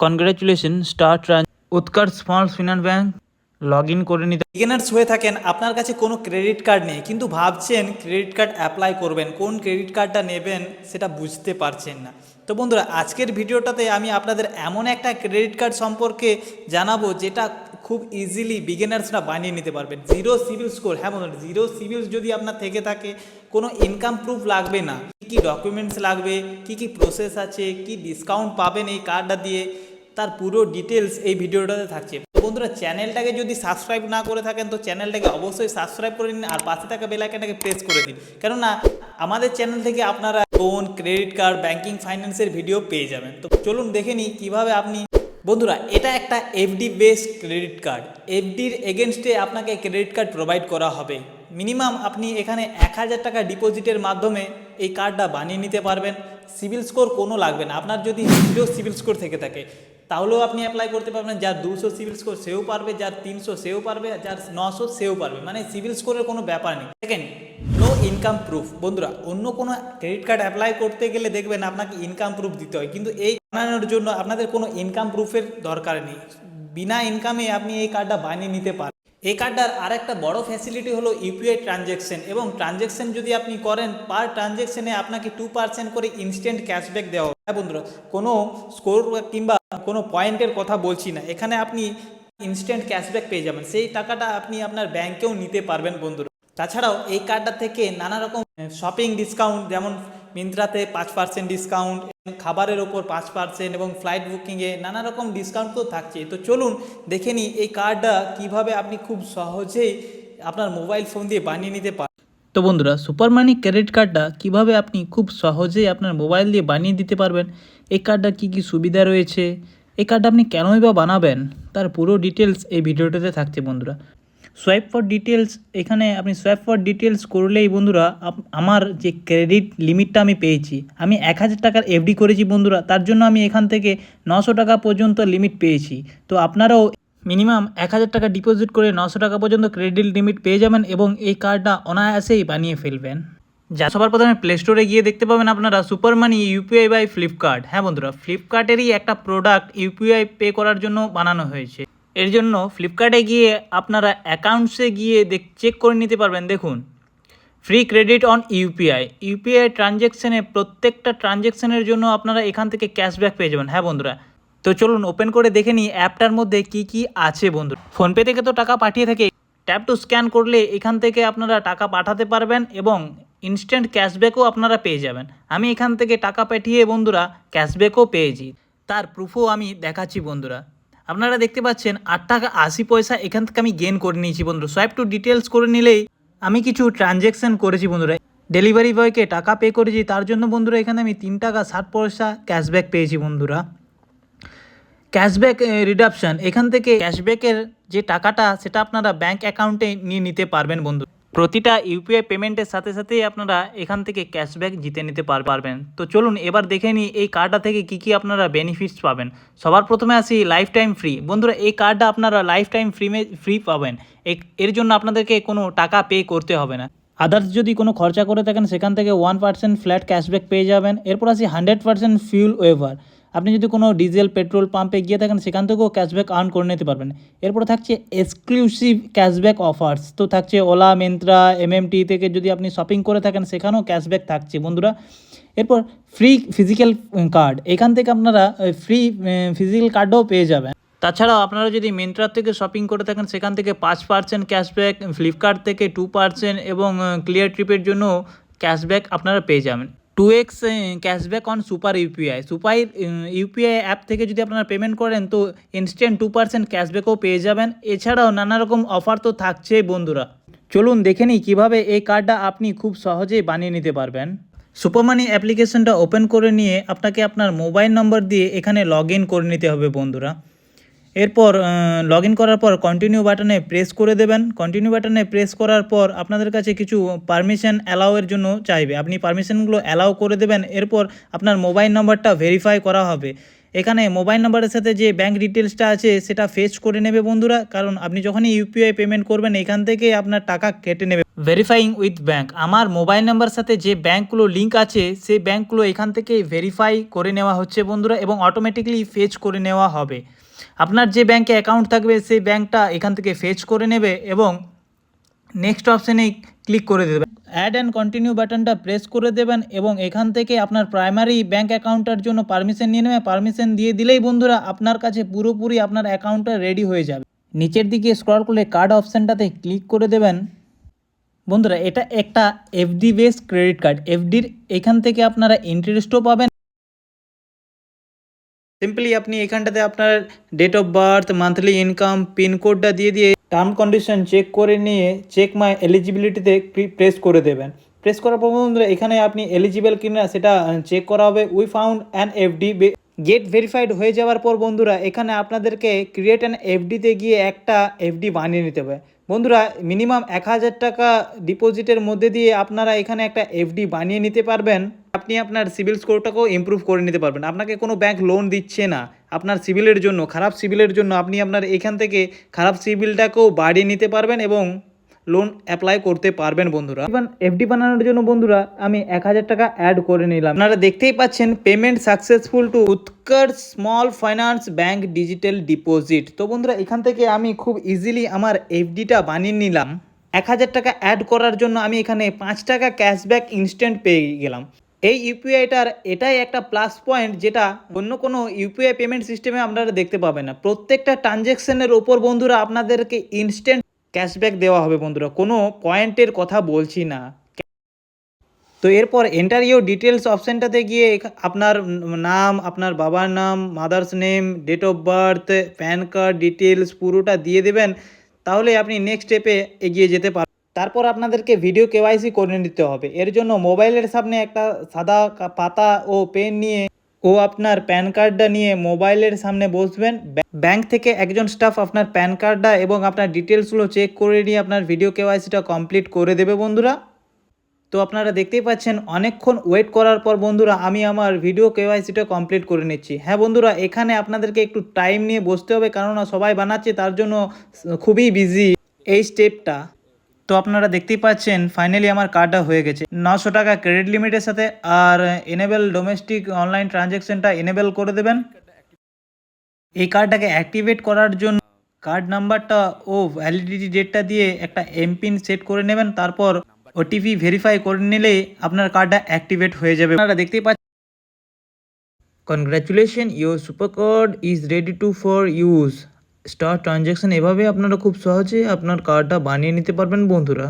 Congratulation start Utkarsh small finance bank log in করে নিতে beginners হয়ে থাকেন, আপনার কাছে কোনো ক্রেডিট কার্ড নেই, কিন্তু ভাবছেন ক্রেডিট কার্ড অ্যাপ্লাই করবেন, কোন ক্রেডিট কার্ডটা নেবেন সেটা বুঝতে পারছেন না। তো বন্ধুরা, আজকের ভিডিওটাতে আমি আপনাদের এমন একটা ক্রেডিট কার্ড সম্পর্কে জানাব যেটা খুব ইজিলি বিগিনার্সরা বানিয়ে নিতে পারবেন। জিরো সিভিল স্কোর হ্যাঁ বন্ধুরা জিরো সিভিল যদি আপনার থেকে থাকে, কোনো ইনকাম প্রুফ লাগবে না। কী কী ডকুমেন্টস লাগবে, কী কী প্রসেস আছে, কি ডিসকাউন্ট পাবেন এই কার্ডটা দিয়ে তার পুরো ডিটেলস এই ভিডিওটাতে থাকছে। তো বন্ধুরা চ্যানেলটাকে যদি সাবস্ক্রাইব না করে থাকেন, তো চ্যানেলটাকে অবশ্যই সাবস্ক্রাইব করে নিন আর পাশে থাকা বেলাইকানটাকে প্রেস করে দিন। কেননা, আমাদের চ্যানেল থেকে আপনারা লোন ক্রেডিট কার্ড ব্যাংকিং ফাইন্যান্সের ভিডিও পেয়ে যাবেন। তো চলুন দেখে নিই কীভাবে আপনি বন্ধুরা, এটা একটা এফডি বেসড ক্রেডিট কার্ড এফডির এগেনস্টে আপনাকে ক্রেডিট কার্ড প্রোভাইড করা হবে। মিনিমাম আপনি এখানে এক হাজার টাকা ডিপোজিটের মাধ্যমে এই কার্ডটা বানিয়ে নিতে পারবেন। সিভিল স্কোর কোনো লাগবে না। আপনার যদি জিরো সিভিল স্কোর থেকে থাকে তাহলেও আপনি অ্যাপ্লাই করতে পারবেন। যার দুশো সিভিল স্কোর সেও পারবে, যার তিনশো সেও পারবে যার নশো সেও পারবে। মানে সিভিল স্কোরের কোনো ব্যাপার নেই। সেকেন্ড নো ইনকাম প্রুফ বন্ধুরা, অন্য কোনো ক্রেডিট কার্ড অ্যাপ্লাই করতে গেলে দেখবেন আপনাকে ইনকাম প্রুফ দিতে হয়। কিন্তু এই বানানোর জন্য আপনাদের কোনো ইনকাম প্রুফের দরকার নেই। বিনা ইনকামে আপনি এই কার্ডটা বানিয়ে নিতে পারেন এই কার্ডটার আর একটা বড় ফ্যাসিলিটি হলো ইউপিআই ট্রানজ্যাকশন এবং ট্রানজ্যাকশন যদি আপনি করেন পার ট্রানজ্যাকশনে আপনাকে টু পার্সেন্ট করে ইনস্ট্যান্ট ক্যাশব্যাক দেওয়া হ্যাঁ বন্ধুরা, কোনো স্কোর কিংবা কোনো পয়েন্টের কথা বলছি না। এখানে আপনি ইনস্ট্যান্ট ক্যাশব্যাক পেয়ে যাবেন। সেই টাকাটা আপনি আপনার ব্যাংকেও নিতে পারবেন বন্ধুরা। তাছাড়াও এই কার্ডটা থেকে নানা রকম শপিং ডিসকাউন্ট যেমন মিন্ত্রাতে পাঁচ পার্সেন্ট ডিসকাউন্ট খাবারের ওপর পাঁচ পার্সেন্ট এবং ফ্লাইট বুকিংয়ে নানা রকম ডিসকাউন্ট তো থাকছে তো চলুন দেখে নিই এই কার্ডটা কীভাবে আপনি খুব সহজেই আপনার মোবাইল ফোন দিয়ে বানিয়ে নিতে পারেন তো বন্ধুরা সুপার মানি ক্রেডিট কার্ডটা কীভাবে আপনি খুব সহজেই আপনার মোবাইল দিয়ে বানিয়ে দিতে পারবেন? এই কার্ডটার কী কী সুবিধা রয়েছে? এই কার্ডটা আপনি কেনই বা বানাবেন? তার পুরো ডিটেলস এই ভিডিওটাতে থাকছে বন্ধুরা। সোয়াইপ ফর ডিটেলস এখানে আপনি সোয়াইপ ফর ডিটেলস করলেই বন্ধুরা আমার যে ক্রেডিট লিমিটটা আমি পেয়েছি, আমি এক হাজার টাকার এফডি করেছি বন্ধুরা, তার জন্য আমি এখান থেকে নশো টাকা পর্যন্ত লিমিট পেয়েছি। তো আপনারাও মিনিমাম এক হাজার টাকা ডিপোজিট করে নশো টাকা পর্যন্ত ক্রেডিট লিমিট পেয়ে যাবেন এবং এই কার্ডটা অনায়াসেই বানিয়ে ফেলবেন। যা সবার প্রথমে প্লে স্টোরে গিয়ে দেখতে পাবেন আপনারা super money UPI by Flipkart হ্যাঁ বন্ধুরা ফ্লিপকার্টেরই একটা প্রোডাক্ট ইউপিআই পে করার জন্য বানানো হয়েছে। এর জন্য ফ্লিপকার্টে গিয়ে আপনারা অ্যাকাউন্টসে গিয়ে দেখ চেক করে নিতে পারবেন। দেখুন free credit on UPI UPI ট্রানজ্যাকশানে প্রত্যেকটা ট্রানজ্যাকশানের জন্য আপনারা এখান থেকে ক্যাশব্যাক পেয়ে যাবেন। হ্যাঁ বন্ধুরা? তো চলুন ওপেন করে দেখে নিই অ্যাপটার মধ্যে কি কি আছে, বন্ধু। ফোনপে থেকে তো টাকা পাঠিয়ে থাকে। ট্যাপ টু স্ক্যান করলে এখান থেকে আপনারা টাকা পাঠাতে পারবেন এবং ইনস্ট্যান্ট ক্যাশব্যাকও আপনারা পেয়ে যাবেন। আমি এখান থেকে টাকা পাঠিয়ে, বন্ধুরা ক্যাশব্যাকও পেয়েছি। তার প্রুফও আমি দেখাচ্ছি, বন্ধুরা। আপনারা দেখতে পাচ্ছেন আট টাকা আশি পয়সা এখান থেকে আমি গেন করে নিয়েছি বন্ধুরা সোয়াইপ টু ডিটেলস করে নিলেই আমি কিছু ট্রানজ্যাকশান করেছি বন্ধুরা। ডেলিভারি বয়কে টাকা পে করেছি, তার জন্য বন্ধুরা এখানে আমি তিন টাকা ষাট পয়সা ক্যাশব্যাক পেয়েছি বন্ধুরা। ক্যাশব্যাক রিডাপশন এখান থেকে ক্যাশব্যাকের যে টাকাটা, সেটা আপনারা ব্যাঙ্ক অ্যাকাউন্টে নিয়ে নিতে পারবেন বন্ধু। প্রতিটা ইউপিআই পেমেন্টের সাথে সাথেই আপনারা এখান থেকে ক্যাশব্যাক জিতে নিতে পার- পারবেন। তো চলুন, এবার দেখে নিই এই কার্ডটা থেকে কি কি আপনারা বেনিফিটস পাবেন। সবার প্রথমে আসি লাইফ টাইম ফ্রি বন্ধুরা, এই কার্ডটা আপনারা লাইফ টাইম ফ্রি ফ্রি পাবেন। এর জন্য আপনাদেরকে কোনো টাকা পে করতে হবে না। আদার্স যদি কোনো খরচা করে থাকেন, সেখান থেকে ওয়ান পার্সেন্ট ফ্ল্যাট ক্যাশব্যাক পেয়ে যাবেন। এরপর আসি হান্ড্রেড পার্সেন্ট ফিউল ওয়েভার আপনি যদি কোনো ডিজেল, পেট্রোল পাম্পে গিয়ে থাকেন, সেখান থেকেও ক্যাশব্যাক আর্ন করে নিতে পারবেন। এরপর থাকছে এক্সক্লুসিভ ক্যাশব্যাক অফার্স তো থাকছে ওলা মেন্ত্রা এমএমটি থেকে যদি আপনি শপিং করে থাকেন, সেখানেও ক্যাশব্যাক থাকছে, বন্ধুরা। এরপর ফ্রি ফিজিক্যাল কার্ড এখান থেকে আপনারা ফ্রি ফিজিক্যাল কার্ডও পেয়ে যাবেন। তাছাড়াও আপনারা যদি মিন্ত্রা থেকে শপিং করে থাকেন, সেখান থেকে পাঁচ পার্সেন্ট ক্যাশব্যাক ফ্লিপকার্ট থেকে টু পার্সেন্ট এবং ক্লিয়ার ট্রিপের জন্য ক্যাশব্যাক আপনারা পেয়ে যাবেন। Two X cashback on super UPI super UPI app থেকে যদি আপনারা পেমেন্ট করেন, তো ইনস্ট্যান্ট টু পার্সেন্ট ক্যাশব্যাকও পেয়ে যাবেন। এছাড়াও নানা রকম অফার তো থাকছেই বন্ধুরা। চলুন দেখে নিই কীভাবে এই কার্ডটা আপনি খুব সহজেই বানিয়ে নিতে পারবেন। সুপারমানি অ্যাপ্লিকেশনটা ওপেন করে নিয়ে আপনাকে আপনার মোবাইল নম্বর দিয়ে এখানে লগ করে নিতে হবে বন্ধুরা। এরপর লগ ইন করার পর কন্টিনিউ বাটনে প্রেস করে দেবেন। কন্টিনিউ বাটনে প্রেস করার পর আপনাদের কাছে কিছু পারমিশন অ্যালাউয়ের জন্য চাইবে। আপনি পারমিশনগুলো অ্যালাউ করে দেবেন, এরপর আপনার মোবাইল নম্বরটা ভেরিফাই করা হবে। এখানে মোবাইল নাম্বারের সাথে যে ব্যাঙ্ক ডিটেলসটা আছে, সেটা ফেচ করে নেবে বন্ধুরা। কারণ আপনি যখনই ইউপিআই পেমেন্ট করবেন, এখান থেকে আপনার টাকা কেটে নেবে। ভেরিফাইং উইথ ব্যাঙ্ক আমার মোবাইল নাম্বার সাথে যে ব্যাঙ্কগুলো লিঙ্ক আছে, সেই ব্যাঙ্কগুলো এখান থেকে ভেরিফাই করে নেওয়া হচ্ছে বন্ধুরা, এবং অটোমেটিকলি ফেচ করে নেওয়া হবে। আপনার যে ব্যাঙ্কে অ্যাকাউন্ট থাকবে, সেই ব্যাঙ্কটা এখান থেকে ফেচ করে নেবে এবং নেক্সট অপশানে ক্লিক করে দেবেন অ্যাড অ্যান্ড কন্টিনিউ বাটনটা প্রেস করে দেবেন এবং এখান থেকে আপনার প্রাইমারি ব্যাঙ্ক অ্যাকাউন্টটার জন্য পারমিশন নিয়ে নেবে পারমিশন দিয়ে দিলেই বন্ধুরা আপনার কাছে পুরোপুরি আপনার অ্যাকাউন্টটা রেডি হয়ে যাবে। নিচের দিকে স্ক্রল করলে কার্ড অপশানটাতে ক্লিক করে দেবেন। বন্ধুরা, এটা একটা এফডি বেস ক্রেডিট কার্ড এফডির এখান থেকে আপনারা ইন্টারেস্টও পাবেন সিম্পলি আপনি এখানটাতে আপনার date of birth monthly income পিনকোডটা দিয়ে দিয়ে টার্ম কন্ডিশন চেক করে নিয়ে চেক মাই এলিজিবিলিটিতে প্রেস করে দেবেন। প্রেস করার পর বন্ধুরা, এখানে আপনি এলিজিবল কিনা সেটা চেক করা হবে। We found an FD get verified হয়ে যাওয়ার পর বন্ধুরা, এখানে আপনাদেরকে ক্রিয়েট অ্যান এফডিতে গিয়ে একটা এফডি বানিয়ে নিতে হবে। বন্ধুরা মিনিমাম এক হাজার টাকা ডিপোজিটের মধ্যে দিয়ে আপনারা এখানে একটা এফডি বানিয়ে নিতে পারবেন। আপনি আপনার সিভিল স্কোরটাকেও ইমপ্রুভ করে নিতে পারবেন। আপনাকে কোনো ব্যাংক লোন দিচ্ছে না। আপনার সিভিলের জন্য, খারাপ সিভিলের জন্য আপনি আপনার এখান থেকে খারাপ সিভিলটাকেও বাড়িয়ে নিতে পারবেন এবং লোন অ্যাপ্লাই করতে পারবেন বন্ধুরা। ইভেন এফডি বানানোর জন্য বন্ধুরা, আমি এক হাজার টাকা অ্যাড করে নিলাম। আপনারা দেখতেই পাচ্ছেন payment successful to Utkarsh small finance bank digital deposit তো বন্ধুরা, এখান থেকে আমি খুব ইজিলি আমার এফডিটা বানিয়ে নিলাম। এক হাজার টাকা অ্যাড করার জন্য আমি এখানে পাঁচ টাকা ক্যাশব্যাক ইনস্ট্যান্ট পেয়ে গেলাম। এই ইউপিআইটার এটাই একটা প্লাস পয়েন্ট যেটা অন্য কোনো ইউপিআই পেমেন্ট সিস্টেমে আপনারা দেখতে পাবেন না। প্রত্যেকটা ট্রানজ্যাকশনের ওপর বন্ধুরা আপনাদেরকে ইনস্ট্যান্ট ক্যাশব্যাক দেওয়া হবে বন্ধুরা। কোনো পয়েন্টের কথা বলছি না। তো এরপর এন্টার ইউর ডিটেলস অপশানটাতে গিয়ে আপনার নাম, আপনার বাবার নাম mother's name date of birth PAN card details পুরোটা দিয়ে দেবেন। তাহলে আপনি নেক্সট স্টেপে এগিয়ে যেতে পারবেন। তারপর আপনাদেরকে ভিডিও কেওয়াইসি করে নিতে হবে। এর জন্য মোবাইলের সামনে একটা সাদা পাতা ও পেন নিয়ে ও আপনার প্যান কার্ডটা নিয়ে মোবাইলের সামনে বসবেন। ব্যাং- ব্যাংক থেকে একজন স্টাফ আপনার প্যান কার্ডটা এবং আপনার ডিটেলসগুলো চেক করে নিয়ে আপনার ভিডিও কেওয়াইসিটা কমপ্লিট করে দেবে বন্ধুরা। তো আপনারা দেখতেই পাচ্ছেন, অনেকক্ষণ ওয়েট করার পর বন্ধুরা আমি আমার ভিডিও কেওয়াইসিটা কমপ্লিট করে নিচ্ছি। হ্যাঁ বন্ধুরা, এখানে আপনাদেরকে একটু টাইম নিয়ে বসতে হবে কেননা সবাই বানাচ্ছে, তার জন্য খুবই বিজি এই স্টেপটা তো আপনারা দেখতেই পাচ্ছেন ফাইনালি আমার কার্ডটা হয়ে গেছে। নশো টাকা ক্রেডিট লিমিটের সাথে, আর এনেবেল ডোমেস্টিক অনলাইন ট্রানজ্যাকশনটা এনেবেল করে দেবেন। এই কার্ডটাকে অ্যাক্টিভেট করার জন্য কার্ড নাম্বারটা ও ভ্যালিডিটি ডেটটা দিয়ে একটা এমপিন সেট করে নেবেন। তারপর ওটিপি ভেরিফাই করে নিলে আপনার কার্ডটা অ্যাক্টিভেট হয়ে যাবে। আপনারা দেখতেই পাচ্ছেন congratulation your super card is ready to for use start transaction এভাবে আপনারা খুব সহজে আপনার কার্ডটা বানিয়ে নিতে পারবেন বন্ধুরা।